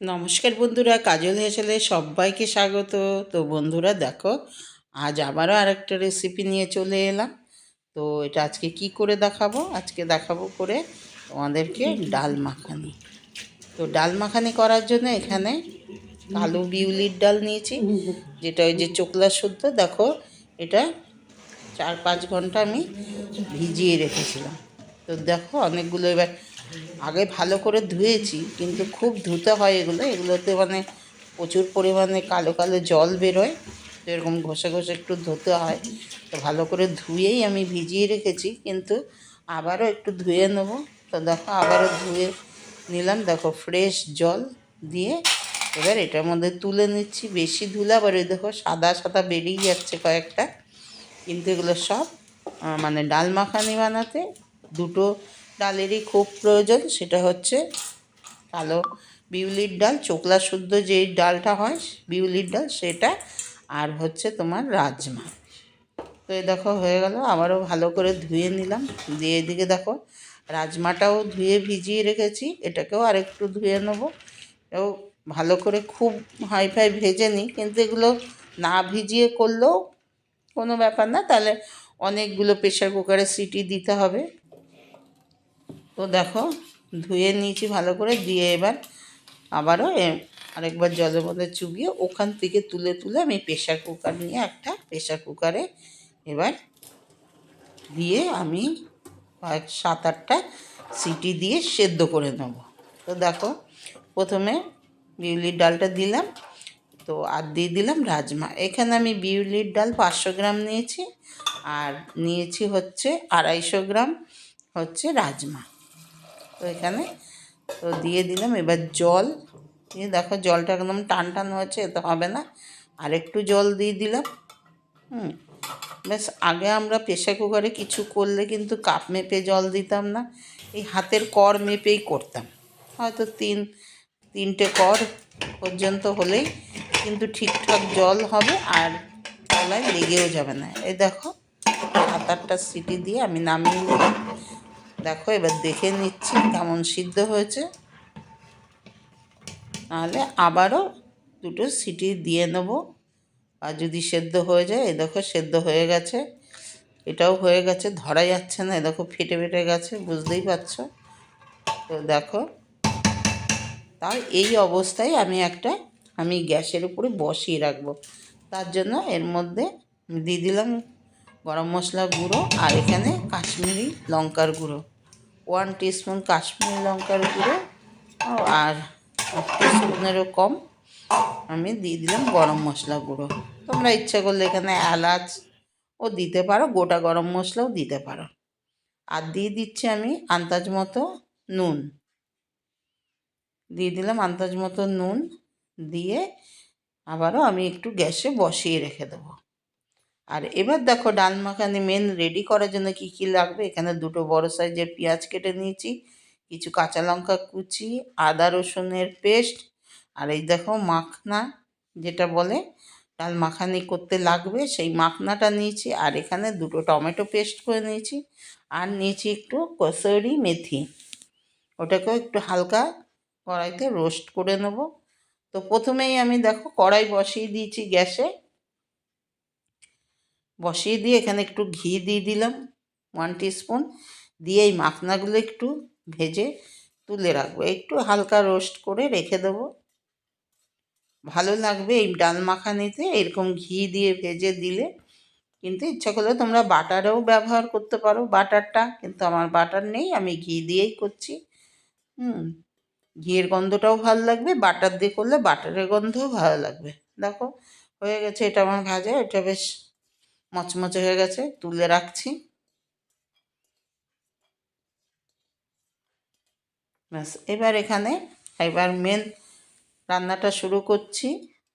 নমস্কার বন্ধুরা, কাজল হেসেলে সবাইকে স্বাগত। তো বন্ধুরা, দেখো, আজ আবারও আরেকটা রেসিপি নিয়ে চলে এলাম। তো এটা আজকে কি করে দেখাবো? আজকে দেখাবো করে তোমাদেরকে ডাল মাখানি। তো ডাল মাখানি করার জন্য এখানে কালো বিউলির ডাল নিয়েছি, যেটা ওই যে চোকলা শুদ্ধ, দেখো, এটা চার পাঁচ ঘণ্টা আমি ভিজিয়ে রেখেছিলাম। তো দেখো, অনেকগুলো এবার আগে ভালো করে ধুয়েছি, কিন্তু খুব ধুতে হয় এগুলো। এগুলোতে মানে প্রচুর পরিমাণে কালো কালো জল বেরোয়, তো এরকম ঘষে ঘষে একটু ধুতে হয়। তো ভালো করে ধুয়েই আমি ভিজিয়ে রেখেছি, কিন্তু আবারও একটু ধুয়ে নেব। তো দেখো, আবারও ধুয়ে নিলাম। দেখো, ফ্রেশ জল দিয়ে এবার এটার মধ্যে তুলে নিচ্ছি। বেশি ধুলে আবার ওই দেখো, সাদা সাদা বেরিয়ে যাচ্ছে কয়েকটা। কিন্তু এগুলো সব মানে ডাল মাখানি বানাতে দুটো ডালেরই খুব প্রয়োজন, সেটা হচ্ছে কালো বিউলির ডাল, চোকলা শুদ্ধ যেই ডালটা হয়, বিউলির ডাল, সেটা আর হচ্ছে তোমার রাজমা। তো এ দেখো হয়ে গেল, আবারও ভালো করে ধুয়ে নিলাম। দিয়ে এদিকে দেখো, রাজমাটাও ধুয়ে ভিজিয়ে রেখেছি, এটাকেও আরেকটু ধুয়ে নেব। এও ভালো করে খুব হাই ফাই ভেজে নিই, কিন্তু এগুলো না ভিজিয়ে করলেও কোনো ব্যাপার না, তাহলে অনেকগুলো প্রেশার কুকারে সিটি দিতে হবে। তো দেখো, ধুয়ে নিয়েছি ভালো করে, দিয়ে এবার আবারও আরেকবার জলের মধ্যে চুবিয়ে ওখান থেকে তুলে তুলে আমি প্রেশার কুকার নিয়ে একটা প্রেশার কুকারে এবার দিয়ে আমি কয়েক সাত আটটা সিটি দিয়ে সেদ্ধ করে নেব। তো দেখো, প্রথমে বিউলির ডালটা দিলাম, তো আর দিয়ে দিলাম রাজমা। এখানে আমি বিউলির ডাল পাঁচশো গ্রাম নিয়েছি, আর নিয়েছি হচ্ছে আড়াইশো গ্রাম হচ্ছে রাজমা। তো এখানে। তো দিয়ে দিলাম। এবার জল। দিয়ে দেখো, জলটা একদম টান টান হয়েছে এতে হবে না। আর একটু জল দিয়ে দিলাম। হুম। বেশ আগে আমরা প্রেশার কুকারে কিছু করলে কিন্তু কাপ মেপে জল দিতাম না। এই হাতের কর মেপেই করতাম। হয়তো তিন, তিনটে কর পর্যন্ত হলেই কিন্তু ঠিকঠাক জল হবে আর তলায় লেগেও যাবে না। এই দেখো সাত আটটা সিটি দিয়ে আমি নামিয়ে নিলাম। দেখো, এবার দেখে নিচ্ছি কেমন সিদ্ধ হয়েছে। নাহলে আবারও দুটো সিটি দিয়ে নেব। আর যদি সেদ্ধ হয়ে যায় এই দেখো সেদ্ধ হয়ে গেছে। এটাও হয়ে গেছে, ধরা যাচ্ছে না, এ দেখো ফেটে ফেটে গেছে, বুঝতেই পারছ? তো দেখো তাই এই অবস্থায় আমি একটা, আমি গ্যাসের উপরে বসিয়ে রাখব। তার জন্য এর মধ্যে দিয়ে দিলাম গরম মশলা গুঁড়ো আর এখানে কাশ্মীরি লঙ্কার গুঁড়ো। ওয়ান টিস্পুন কাশ্মীরি লঙ্কার গুঁড়ো আর টিস্পুনেরও কম আমি দিয়ে দিলাম গরম মশলা গুঁড়ো। তোমরা ইচ্ছা করলে এখানে এলাচ ও দিতে পারো, গোটা গরম মশলাও দিতে পারো। আর দিয়ে দিচ্ছি আমি আন্দাজ মতো নুন। দিয়ে দিলাম আন্দাজ মতো নুন, দিয়ে আবারও আমি একটু গ্যাসে বসিয়ে রেখে দেবো। আর এবার দেখো ডাল মাখানি মেন রেডি করার জন্য কি কি লাগবে? এখানে দুটো বড় সাইজের পেঁয়াজ কেটে নিয়েছি, কিছু কাঁচা লঙ্কা কুচি, আদা রসুনের পেস্ট আর এই দেখো মাখনা, যেটা বলে ডাল মাখানি করতে লাগবে, সেই মাখনাটা নিয়েছি, আর এখানে দুটো টমেটো পেস্ট করে নিয়েছি, আর নিয়েছি একটু কসুরি মেথি। ওটাকেও একটু হালকা কড়াইতে রোস্ট করে নেব। তো প্রথমেই আমি দেখো কড়াই বসিয়ে দিয়েছি গ্যাসে। বসিয়ে দিয়ে এখানে একটু ঘি দিয়ে দিলাম ওয়ান স্পুন দিয়ে এই মাখনাগুলো একটু ভেজে তুলে রাখব। একটু হালকা রোস্ট করে রেখে দেবো। ভালো লাগবে এই ডাল মাখানিতে, এরকম ঘি দিয়ে ভেজে দিলে। কিন্তু ইচ্ছা করলে তোমরা বাটারও ব্যবহার করতে পারো, বাটারটা, কিন্তু আমার বাটার নেই, আমি ঘি দিয়েই করছি। হুম, ঘিয়ের গন্ধটাও ভালো লাগবে, বাটার দিয়ে করলে বাটারের গন্ধও ভালো লাগবে। দেখো, হয়ে গেছে, এটা আমার ভাজা, এটা বেশ মচমচে হয়ে গেছে, তুলে রাখছি। ব্যাস, এবার এখানে, এবার মেন রান্নাটা শুরু করছি।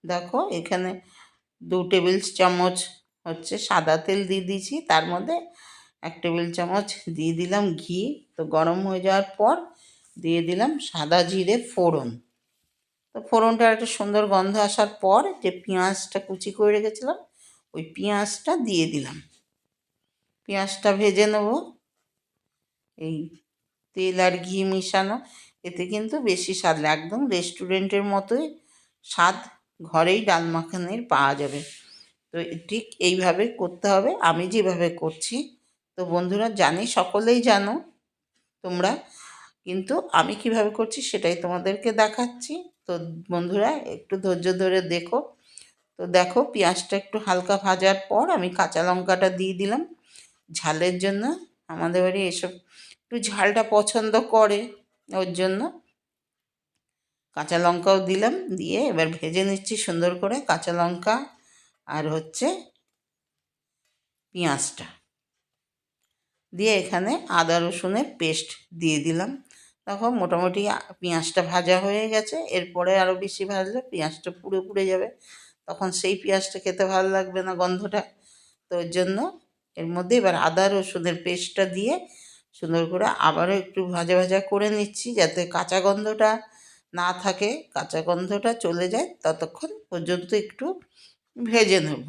দেখো, এখানে দু টেবিল চামচ হচ্ছে সাদা তেল দিয়ে দিয়েছি, তার মধ্যে এক টেবিল চামচ দিয়ে দিলাম ঘি। তো গরম হয়ে যাওয়ার পর দিয়ে দিলাম সাদা জিরে ফোড়ন। তো ফোড়নটার একটা সুন্দর গন্ধ আসার পর যে পেঁয়াজটা কুচি করে রেখেছিলাম ওই পেঁয়াজটা দিয়ে দিলাম। পেঁয়াজটা ভেজে নেব। এই তেল আর ঘি মিশানো, এতে কিন্তু বেশি স্বাদ একদম রেস্টুরেন্টের মতোই স্বাদ ঘরেই ডাল মাখানির পাওয়া যাবে। তো ঠিক এইভাবে করতে হবে। আমি যেভাবে করছি, তো বন্ধুরা জানি, সকলেই জানো, তোমরা। কিন্তু আমি কীভাবে করছি সেটাই তোমাদেরকে দেখাচ্ছি। তো বন্ধুরা, একটু ধৈর্য ধরে দেখো। তো দেখো পেঁয়াজটা একটু হালকা ভাজার পর আমি কাঁচা লঙ্কাটা দিয়ে দিলাম। ঝালের জন্য আমাদের বাড়ি এসব একটু ঝালটা পছন্দ করে ওর জন্য। কাঁচা লঙ্কাও দিলাম, দিয়ে এবার ভেজে নিচ্ছি সুন্দর করে কাঁচা লঙ্কা আর হচ্ছে পেঁয়াজটা। দিয়ে এখানে আদা রসুনের পেস্ট দিয়ে দিলাম। তখন মোটামুটি পেঁয়াজটা ভাজা হয়ে গেছে, এরপরে আরও বেশি ভাজলে পেঁয়াজটা পুড়ে পুড়ে যাবে। তখন সেই পেঁয়াজটা খেতে ভালো লাগবে না গন্ধটা। তো ওর জন্য এর মধ্যে এবার আদা রসুনের পেস্টটা দিয়ে সুন্দর করে আবারও একটু ভাজা ভাজা করে নিচ্ছি যাতে কাঁচা গন্ধটা না থাকে। কাঁচা গন্ধটা চলে যায়, ততক্ষণ পর্যন্ত একটু ভেজে নেব।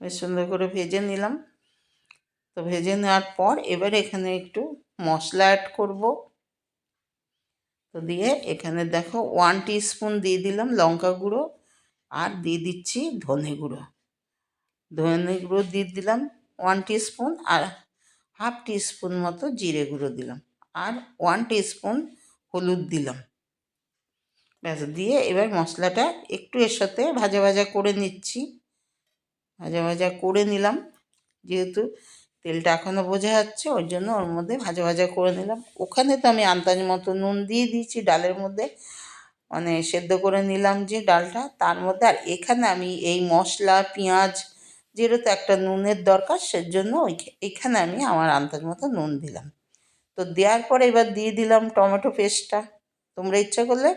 বেশ সুন্দর করে ভেজে নিলাম। তো ভেজে নেওয়ার পর এবার এখানে একটু মশলা অ্যাড করব। দিয়ে এখানে দেখো ওয়ান স্পুন দিয়ে দিলাম লঙ্কা গুঁড়ো আর দিয়ে দিচ্ছি ধনে গুঁড়ো। ধনে গুঁড়ো দিয়ে দিলাম ওয়ান স্পুন আর হাফ স্পুন মতো জিরে গুঁড়ো দিলাম আর ওয়ান স্পুন হলুদ দিলাম। ব্যাস, দিয়ে এবার মশলাটা একটু এর সাথে ভাজা ভাজা করে নিচ্ছি। ভাজা ভাজা করে নিলাম, যেহেতু তেলটা এখনও বোঝা যাচ্ছে ওই জন্য ওর মধ্যে ভাজা ভাজা করে নিলাম। ওখানে তো আমি আন্দাজ মতো নুন দিয়ে দিয়েছি, ডালের মধ্যে মানে সেদ্ধ করে নিলাম যে ডালটা। তার মধ্যে আর এখানে আমি এই মশলা, পেঁয়াজ যেহেতু একটা নুনের দরকার, সেজন্য ওই এখানে আমি আমার আন্দাজ মতো নুন দিলাম। তো দেওয়ার পরে এবার দিয়ে দিলাম টমেটো পেস্টটা। তোমরা ইচ্ছা করলে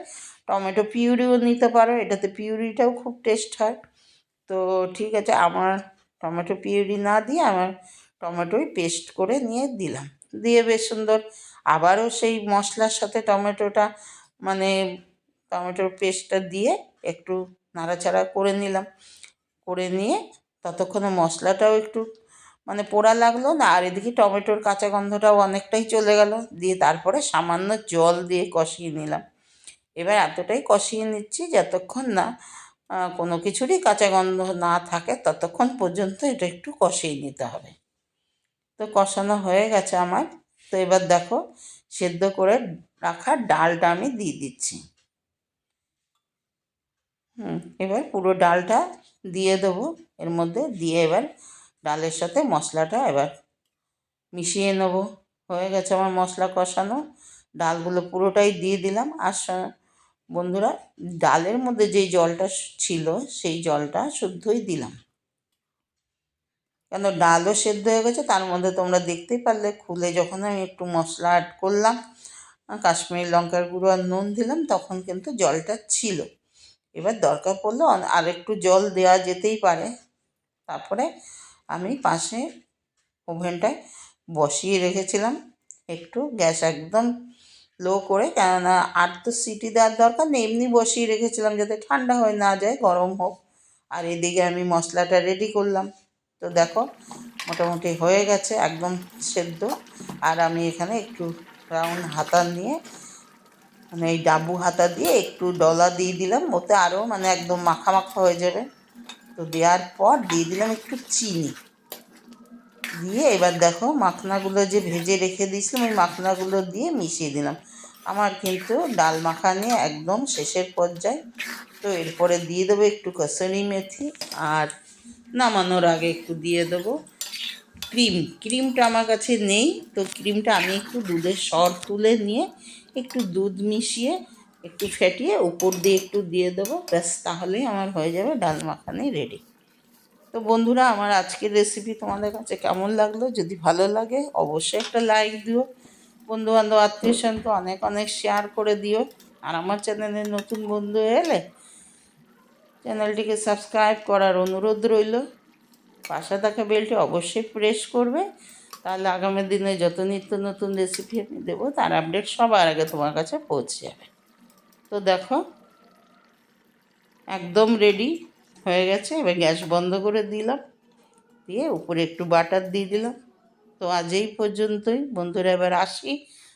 টমেটো পিউরিও নিতে পারো, এটাতে পিউরিটাও খুব টেস্ট হয়। তো ঠিক আছে, আমার টমেটো পিউরি না দিয়ে আমার টমেটোই পেস্ট করে নিয়ে দিলাম। দিয়ে বেশ সুন্দর আবারও সেই মশলার সাথে টমেটোটা মানে টমেটোর পেস্টটা দিয়ে একটু নাড়াচাড়া করে নিলাম। করে নিয়ে ততক্ষণে মশলাটাও একটু মানে পোড়া লাগল না, আর এদিকে টমেটোর কাঁচা গন্ধটাও অনেকটাই চলে গেল। দিয়ে তারপরে সামান্য জল দিয়ে কষিয়ে নিলাম। এবার এতটাই কষিয়ে নিচ্ছি যতক্ষণ না কোনো কিছুরই কাঁচা গন্ধ না থাকে, ততক্ষণ পর্যন্ত এটা একটু কষিয়ে নিতে হবে। তো কষানো হয়ে গেছে আমার। তো এবার দেখো, সেদ্ধ করে রাখা ডালটা আমি দিয়ে দিচ্ছি। হুম, এবার পুরো ডালটা দিয়ে দেবো। এর মধ্যে দিয়ে এবার ডালের সাথে মশলাটা এবার মিশিয়ে নেব। হয়ে গেছে আমার মশলা কষানো। ডালগুলো পুরোটাই দিয়ে দিলাম। আর বন্ধুরা, ডালের মধ্যে যেই জলটা ছিল, সেই জলটা শুদ্ধই দিলাম। কেন ডালও সেদ্ধ হয়ে গেছে, তার মধ্যে তোমরা দেখতেই পারলে খুলে যখন আমি একটু মশলা অ্যাড করলাম কাশ্মীরি লঙ্কার গুঁড়ো আর নুন দিলাম, তখন কিন্তু জলটা ছিল। এবার দরকার পড়লে আর একটু জল দেওয়া যেতেই পারে। তারপরে আমি পাশে ওভেনটায় বসিয়ে রেখেছিলাম। একটু গ্যাস একদম লো করে, কেননা আর তো সিটি দেওয়ার দরকার নেই, এমনি বসিয়ে রেখেছিলাম যাতে ঠান্ডা হয়ে না যায়, গরম হোক। আর এদিকে আমি মশলাটা রেডি করলাম। তো দেখো, মোটামুটি হয়ে গেছে, একদম সেদ্ধ। আর আমি এখানে একটু রাউন্ড হাতা নিয়ে মানে এই ডাবু হাতা দিয়ে একটু ডলা দিয়ে দিলাম, ওতে আরও মানে একদম মাখা মাখা হয়ে যাবে। তো দেওয়ার পর দিয়ে দিলাম একটু চিনি। দিয়ে এবার দেখো, মাখনাগুলো যে ভেজে রেখে দিয়েছিলাম, ওই মাখনাগুলো দিয়ে মিশিয়ে দিলাম। আমার কিন্তু ডাল মাখানি একদম শেষের পর্যায়ে। তো এরপরে দিয়ে দেবো একটু কসুরি মেথি আর নামানোর আগে একটু দিয়ে দেবো। ক্রিম, ক্রিমটা আমার কাছে নেই, তো ক্রিমটা আমি একটু দুধের সর তুলে নিয়ে একটু দুধ মিশিয়ে একটু ফেটিয়ে উপর দিয়ে একটু দিয়ে দেবো। ব্যাস, তাহলেই আমার হয়ে যাবে ডাল মাখানি রেডি তো বন্ধুরা, আমার আজকের রেসিপি তোমাদের কাছে কেমন লাগল? যদি ভালো লাগে, অবশ্যই একটা লাইক দিও। বন্ধুবান্ধব আত্মীয় স্বজনকে অনেক অনেক শেয়ার করে দিও। আর আমার চ্যানেলে নতুন বন্ধু এলে চ্যানেলটিকে সাবস্ক্রাইব করার অনুরোধ রইল। পাশে থাকা বেলটি অবশ্যই প্রেস করবে। তাহলে আগামী দিনে যত নিত্য নতুন রেসিপি আমি দেবো, তার আপডেট সবার আগে তোমার কাছে পৌঁছে যাবে। তো দেখো, একদম রেডি হয়ে গেছে। এবার গ্যাস বন্ধ করে দিলাম। দিয়ে উপরে একটু বাটার দিয়ে দিলাম। তো আজ এই পর্যন্তই। বন্ধুরা, এবার আসি।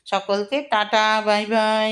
সকলকে টাটা বাই বাই